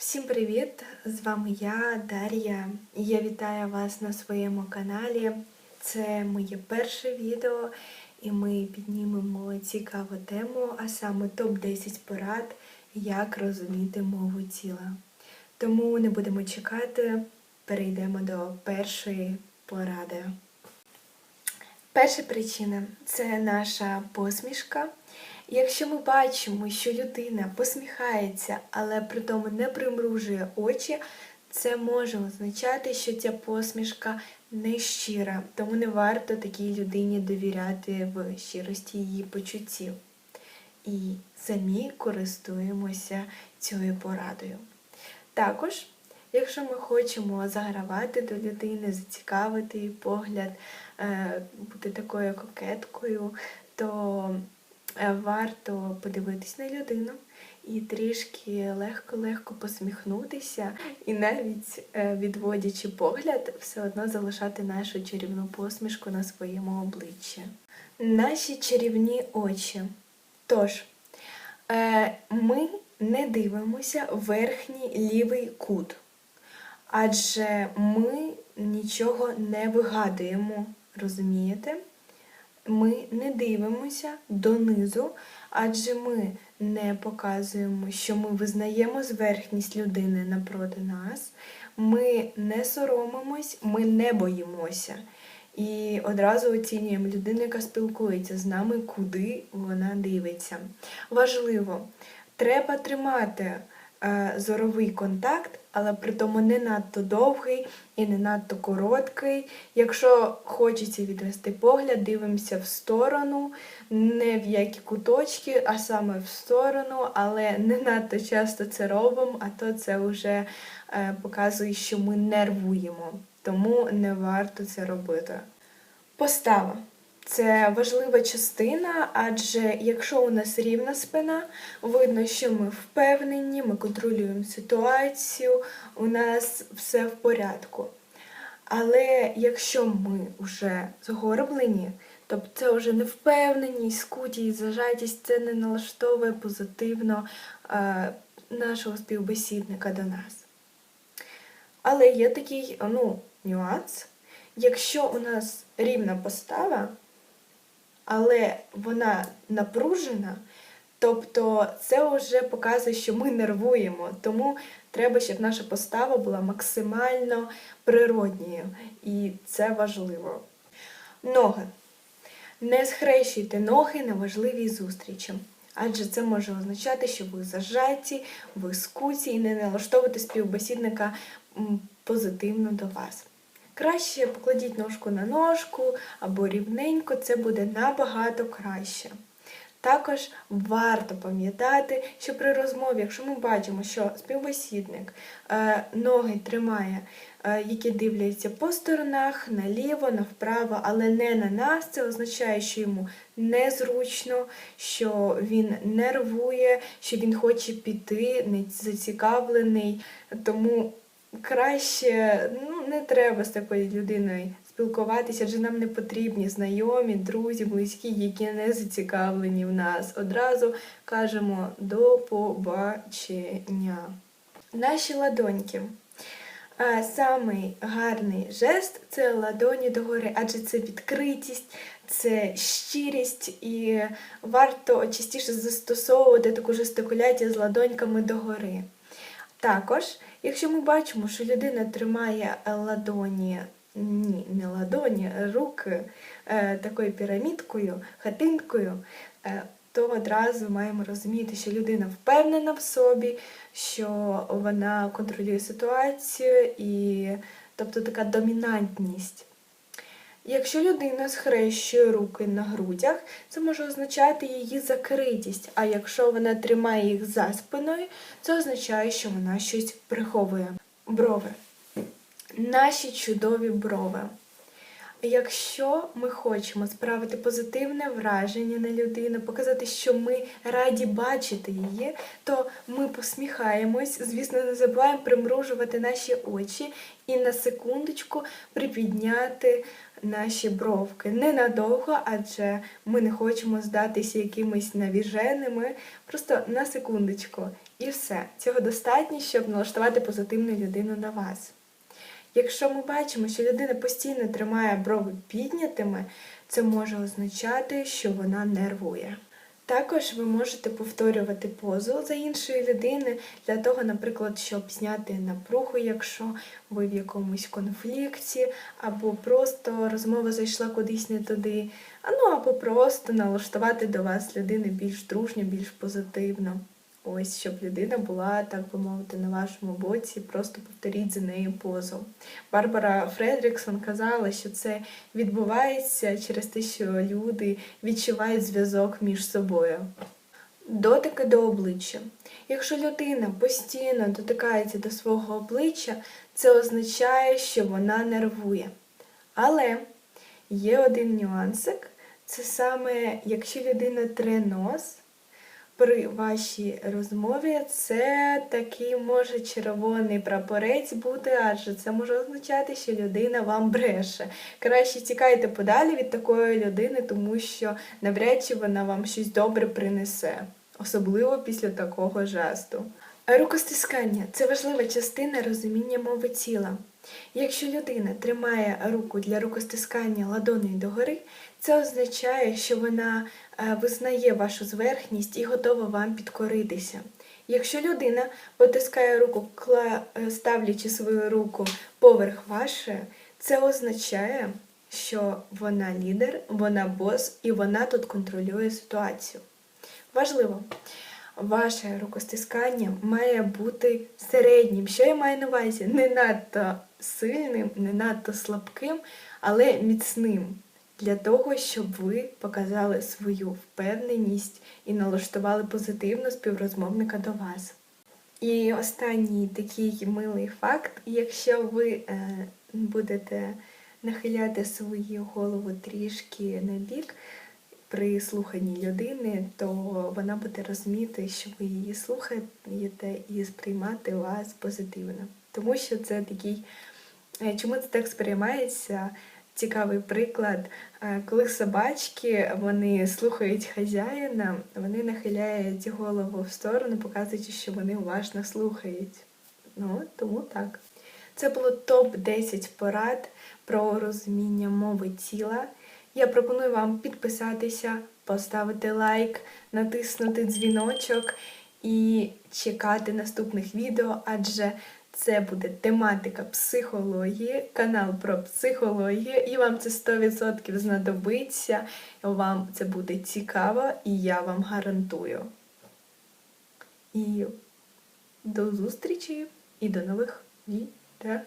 Всім привіт! З вами я, Дар'я. Я вітаю вас на своєму каналі. Це моє перше відео, і ми піднімемо цікаву тему, а саме топ-10 порад, як розуміти мову тіла. Тому не будемо чекати, перейдемо до першої поради. Перша причина це наша посмішка. Якщо ми бачимо, що людина посміхається, але при тому не примружує очі, це може означати, що ця посмішка не щира, тому не варто такій людині довіряти в щирості її почуттів. І самі користуємося цією порадою. Також, якщо ми хочемо загравати до людини, зацікавити її погляд, е, бути такою кокеткою, то варто подивитись на людину і трішки легко-легко посміхнутися, і навіть е, відводячи погляд, все одно залишати нашу чарівну посмішку на своєму обличчі. Наші чарівні очі. Тож, е, ми не дивимося верхній лівий кут, адже ми нічого не вигадуємо, розумієте? Ми не дивимося донизу, адже ми не показуємо, що ми визнаємо зверхність людини напроти нас, ми не соромимось, ми не боїмося. І одразу оцінюємо людину, яка спілкується з нами, куди вона дивиться. Важливо, треба тримати зоровий контакт, але при тому не надто довгий і не надто короткий. Якщо хочеться відвести погляд, дивимося в сторону, не в які куточки, а саме в сторону, але не надто часто це робимо, а то це вже е, показує, що ми нервуємо. Тому не варто це робити. Постава. Це важлива частина, адже якщо у нас рівна спина, видно, що ми впевнені, ми контролюємо ситуацію, у нас все в порядку. Але якщо ми вже згорблені, тобто це вже невпевненість, скутість, зажатість, це не налаштовує позитивно е, нашого співбесідника до нас. Але є такий ну, нюанс. Якщо у нас рівна постава, але вона напружена, тобто це вже показує, що ми нервуємо. Тому треба, щоб наша постава була максимально природньою. І це важливо. Ноги. Не схрещуйте ноги на важливій зустрічі. Адже це може означати, що ви зажаті, ви скуті і не налаштовуєте співбесідника позитивно до вас. Краще покладіть ножку на ножку або рівненько, це буде набагато краще. Також варто пам'ятати, що при розмові, якщо ми бачимо, що співбесідник е, ноги тримає, е, які дивляться по сторонах, наліво, навправо, але не на нас, це означає, що йому незручно, що він нервує, що він хоче піти, не зацікавлений. Тому краще ну, не треба з такою людиною спілкуватися, адже нам не потрібні знайомі, друзі, близькі, які не зацікавлені в нас. Одразу кажемо до побачення. Наші ладоньки. А самий гарний жест це ладоні догори, адже це відкритість, це щирість, і варто частіше застосовувати таку жестикуляцію з ладоньками догори. Також, якщо ми бачимо, що людина тримає ладоні, ні, не ладоні, руки е, такою пірамідкою, хатинкою, е, то одразу маємо розуміти, що людина впевнена в собі, що вона контролює ситуацію, і тобто така домінантність. Якщо людина схрещує руки на грудях, це може означати її закритість, а якщо вона тримає їх за спиною, це означає, що вона щось приховує. Брови. Наші чудові брови. Якщо ми хочемо справити позитивне враження на людину, показати, що ми раді бачити її, то ми посміхаємось, звісно, не забуваємо примружувати наші очі і на секундочку припідняти наші бровки. Ненадовго, адже ми не хочемо здатися якимись навіженими, просто на секундочку. І все. Цього достатньо, щоб налаштувати позитивну людину на вас. Якщо ми бачимо, що людина постійно тримає брови піднятими, це може означати, що вона нервує. Також ви можете повторювати позу за іншої людини для того, наприклад, щоб зняти напругу, якщо ви в якомусь конфлікті, або просто розмова зайшла кудись не туди, ну або просто налаштувати до вас людину більш дружньо, більш позитивно. Ось, щоб людина була, так би мовити, на вашому боці, просто повторіть за нею позу. Барбара Фредріксон казала, що це відбувається через те, що люди відчувають зв'язок між собою. Дотики до обличчя. Якщо людина постійно дотикається до свого обличчя, це означає, що вона нервує. Але є один нюансик, це саме якщо людина тре нос, при вашій розмові це такий може червоний прапорець бути, адже це може означати, що людина вам бреше. Краще тікайте подалі від такої людини, тому що навряд чи вона вам щось добре принесе, особливо після такого жесту. Рукостискання це важлива частина розуміння мови тіла. Якщо людина тримає руку для рукостискання ладонею догори, це означає, що вона е, визнає вашу зверхність і готова вам підкоритися. Якщо людина потискає руку, е, ставлячи свою руку поверх вашої, це означає, що вона лідер, вона бос і вона тут контролює ситуацію. Важливо, ваше рукостискання має бути середнім. Що я маю на увазі? Не надто сильним, не надто слабким, але міцним. Для того, щоб ви показали свою впевненість і налаштували позитивно співрозмовника до вас. І останній такий милий факт: якщо ви е, будете нахиляти свою голову трішки на бік при слуханні людини, то вона буде розуміти, що ви її слухаєте і сприймати вас позитивно. Тому що це такий, е, чому це так сприймається? Цікавий приклад, Е, коли собачки вони слухають хазяїна, вони нахиляють голову в сторону, показуючи, що вони уважно слухають. Ну, тому так. Це було топ-10 порад про розуміння мови тіла. Я пропоную вам підписатися, поставити лайк, натиснути дзвіночок і чекати наступних відео, адже це буде тематика психології, канал про психологію, і вам це 100% знадобиться. Вам це буде цікаво, і я вам гарантую. І до зустрічі і до нових відео.